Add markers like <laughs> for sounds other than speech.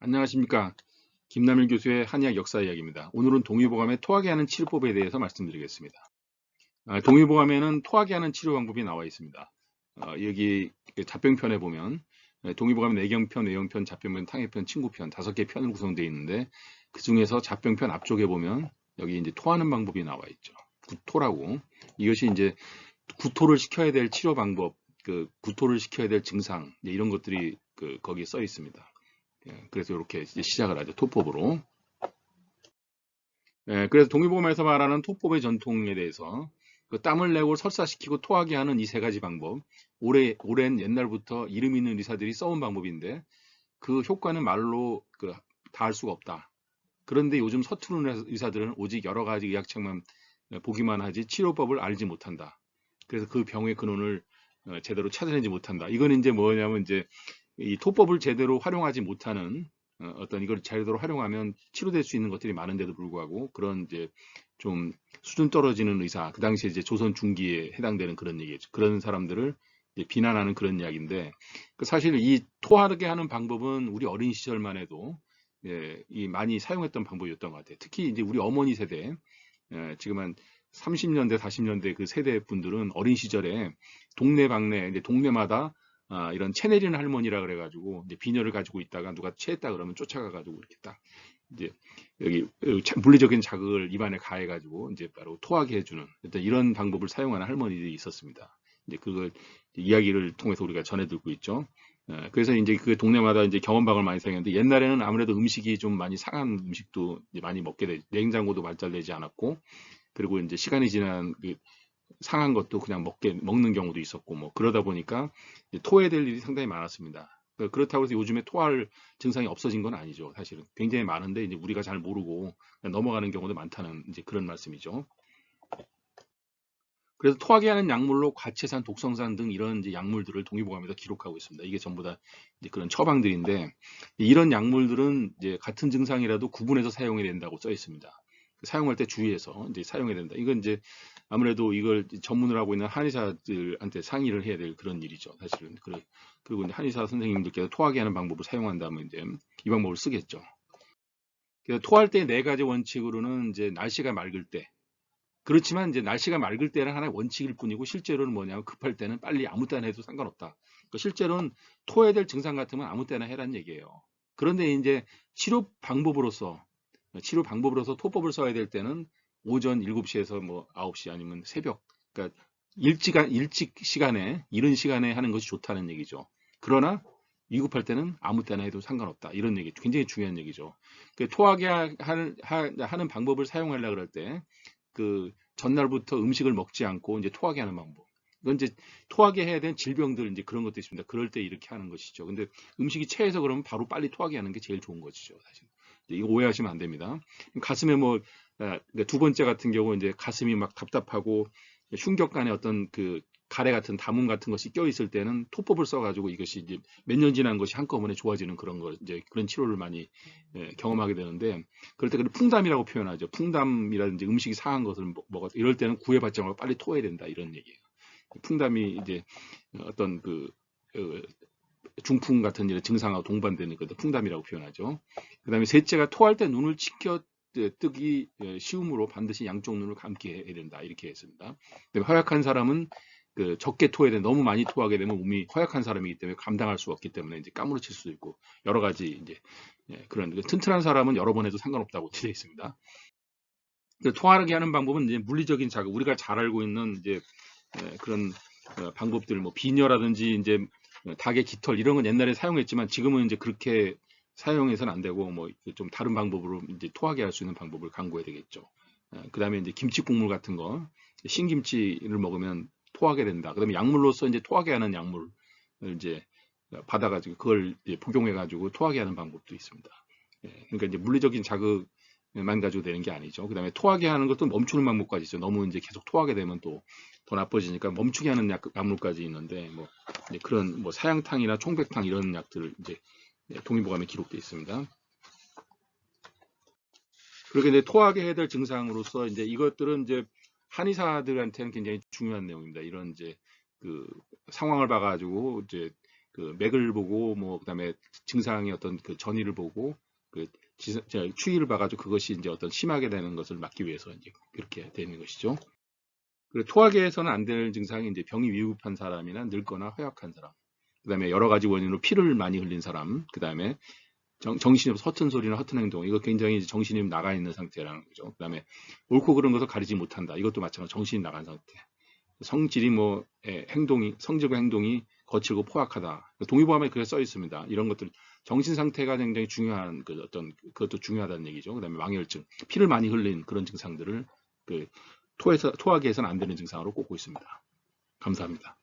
안녕하십니까. 김남일 교수의 한의학 역사 이야기입니다. 오늘은 동의보감의 토하게 하는 치료법에 대해서 말씀드리겠습니다. 아, 동의보감에는 토하게 하는 치료 방법이 나와 있습니다. 어, 여기 그 잡병편에 보면 네, 동의보감 내경편, 외형편, 잡병편, 탕해편, 친구편 다섯 개 편으로 구성되어 있는데 그 중에서 잡병편 앞쪽에 보면 여기 이제 토하는 방법이 나와 있죠. 구토라고 이것이 이제 구토를 시켜야 될 치료 방법, 그 구토를 시켜야 될 증상 이런 것들이 그 거기에 써 있습니다. 예, 그래서 이렇게 시작을 하죠. 토법으로. 예, 그래서 동의보험에서 말하는 토법의 전통에 대해서 그 땀을 내고 설사시키고 토하게 하는 이 세 가지 방법, 오래, 오랜 옛날부터 이름 있는 의사들이 써온 방법인데 그 효과는 말로 그, 다 할 수가 없다. 그런데 요즘 서투른 의사들은 오직 여러 가지 의학책만 보기만 하지 치료법을 알지 못한다. 그래서 그 병의 근원을 어, 제대로 찾아내지 못한다. 이건 이제 뭐냐면 이제 이 토법을 제대로 활용하지 못하는 어, 어떤 이걸 제대로 활용하면 치료될 수 있는 것들이 많은데도 불구하고 그런 이제 좀 수준 떨어지는 의사 그 당시에 이제 조선 중기에 해당되는 그런 얘기죠. 그런 사람들을 비난하는 그런 이야기인데 그 사실 이 토하게 하는 방법은 우리 어린 시절만 해도 예, 이 많이 사용했던 방법이었던 것 같아요. 특히 이제 우리 어머니 세대 예, 지금 한 30년대 40년대 그 세대 분들은 어린 시절에 동네 방네 이제 동네마다 아, 이런 체 내리는 할머니라 그래가지고 이제 비녀를 가지고 있다가 누가 체했다 그러면 쫓아가가지고 이렇게 딱 이제 여기 물리적인 자극을 입안에 가해가지고 이제 바로 토하게 해주는 일단 이런 방법을 사용하는 할머니들이 있었습니다. 이제 그걸 이야기를 통해서 우리가 전해들고 있죠. 예, 그래서 이제 그 동네마다 이제 경험방을 많이 사용했는데 옛날에는 아무래도 음식이 좀 많이 상한 음식도 많이 먹게 되 냉장고도 발달되지 않았고 그리고 이제 시간이 지난 그 상한 것도 그냥 먹게 먹는 경우도 있었고 뭐 그러다 보니까 토해야 될 일이 상당히 많았습니다. 그러니까 그렇다고 해서 요즘에 토할 증상이 없어진 건 아니죠. 사실은 굉장히 많은데 이제 우리가 잘 모르고 넘어가는 경우도 많다는 이제 그런 말씀이죠. 그래서 토하게 하는 약물로 과채산, 독성산 등 이런 이제 약물들을 동의보감에서 기록하고 있습니다. 이게 전부 다 이제 그런 처방들인데 이런 약물들은 이제 같은 증상이라도 구분해서 사용해야 된다고 써 있습니다. 사용할 때 주의해서 이제 사용해야 된다. 이건 이제 아무래도 이걸 전문을 하고 있는 한의사들한테 상의를 해야 될 그런 일이죠. 사실은. 그리고 이제 한의사 선생님들께서 토하게 하는 방법을 사용한다면 이제 이 방법을 쓰겠죠. 그래서 토할 때 네 가지 원칙으로는 이제 날씨가 맑을 때. 그렇지만 이제 날씨가 맑을 때는 하나의 원칙일 뿐이고 실제로는 뭐냐면 급할 때는 빨리 아무 때나 해도 상관없다. 그러니까 실제로는 토해야 될 증상 같으면 아무 때나 해라는 얘기예요. 그런데 이제 치료 방법으로서 치료 방법으로서 토법을 써야 될 때는 오전 7시에서 뭐 9시 아니면 새벽 그러니까 일찍 일찍 시간에 이른 시간에 하는 것이 좋다는 얘기죠. 그러나 위급할 때는 아무 때나 해도 상관없다. 이런 얘기 굉장히 중요한 얘기죠. 그 토하게 하는, 하는 방법을 사용하려 그럴 때 그 전날부터 음식을 먹지 않고 이제 토하게 하는 방법. 이건 이제 토하게 해야 되는 질병들 이제 그런 것도 있습니다. 그럴 때 이렇게 하는 것이죠. 근데 음식이 체해서 그러면 바로 빨리 토하게 하는 게 제일 좋은 것이죠. 사실. 이거 오해하시면 안 됩니다. 가슴에 뭐 두 번째 같은 경우 이제 가슴이 막 답답하고 흉격간에 어떤 그 가래 같은 담음 같은 것이 껴 있을 때는 토법을 써가지고 이것이 이제 몇 년 지난 것이 한꺼번에 좋아지는 그런 거 이제 그런 치료를 많이 예, 경험하게 되는데 그럴 때 그걸 풍담이라고 표현하죠. 풍담이라든지 음식이 상한 것을 먹어 이럴 때는 구애받지 말고 빨리 토해야 된다 이런 얘기예요. 풍담이 이제 어떤 그, 그 중풍 같은 이런 증상하고 동반되는 것을 풍담이라고 표현하죠. 그 다음에 셋째가 토할 때 눈을 치켜 뜨기 쉬움으로 반드시 양쪽 눈을 감게 해야 된다. 이렇게 했습니다. 허약한 사람은 그 적게 토해야 돼. 너무 많이 토하게 되면 몸이 허약한 사람이기 때문에 감당할 수 없기 때문에 이제 까무러칠 수도 있고 여러 가지 이제 예, 그런 튼튼한 사람은 여러 번 해도 상관없다고 <laughs> 되어 있습니다. 토하게 하는 방법은 이제 물리적인 자극, 우리가 잘 알고 있는 이제 예, 그런 어, 방법들, 뭐 비녀라든지 이제 닭의 깃털 이런 건 옛날에 사용했지만 지금은 이제 그렇게 사용해서는 안 되고 뭐 좀 다른 방법으로 이제 토하게 할 수 있는 방법을 강구해야 되겠죠. 어, 그 다음에 이제 김치 국물 같은 거 신김치를 먹으면 토하게 된다. 그 다음에 약물로서 이제 토하게 하는 약물을 이제 받아가지고 그걸 복용해가지고 토하게 하는 방법도 있습니다. 예, 그러니까 이제 물리적인 자극 만 가지고 되는 게 아니죠. 그 다음에 토하게 하는 것도 멈추는 방법까지 있죠. 너무 이제 계속 토하게 되면 또 더 나빠지니까 멈추게 하는 약, 약물까지 있는데 뭐 그런 뭐 사양탕이나 총백탕 이런 약들을 이제 동의보감에 기록되어 있습니다. 그렇게 이제 토하게 해야 될 증상으로서 이제 이것들은 이제 한의사들한테는 굉장히 중요한 내용입니다. 이런 이제 그 상황을 봐가지고 이제 그 맥을 보고 뭐 그다음에 증상의 어떤 그 전이를 보고 그 지- 저 추이를 봐가지고 그것이 이제 어떤 심하게 되는 것을 막기 위해서 이제 그렇게 되는 것이죠. 그리고 토하계에서는 안 될 증상이 이제 병이 위급한 사람이나 늙거나 허약한 사람, 그 다음에 여러 가지 원인으로 피를 많이 흘린 사람, 그 다음에 정, 정신이 없어 허튼 소리나 허튼 행동, 이거 굉장히 정신이 나가 있는 상태라는 거죠. 그 다음에 옳고 그른 것을 가리지 못한다. 이것도 마찬가지 정신이 나간 상태. 성질이 뭐 예, 행동이 성질과 행동이 거칠고 포악하다. 동의보감에 그게 써 있습니다. 이런 것들 정신 상태가 굉장히 중요한 그 어떤 그것도 중요하다는 얘기죠. 그다음에 망혈증, 피를 많이 흘린 그런 증상들을 그 토에서 토하기에서는 안 되는 증상으로 꼽고 있습니다. 감사합니다.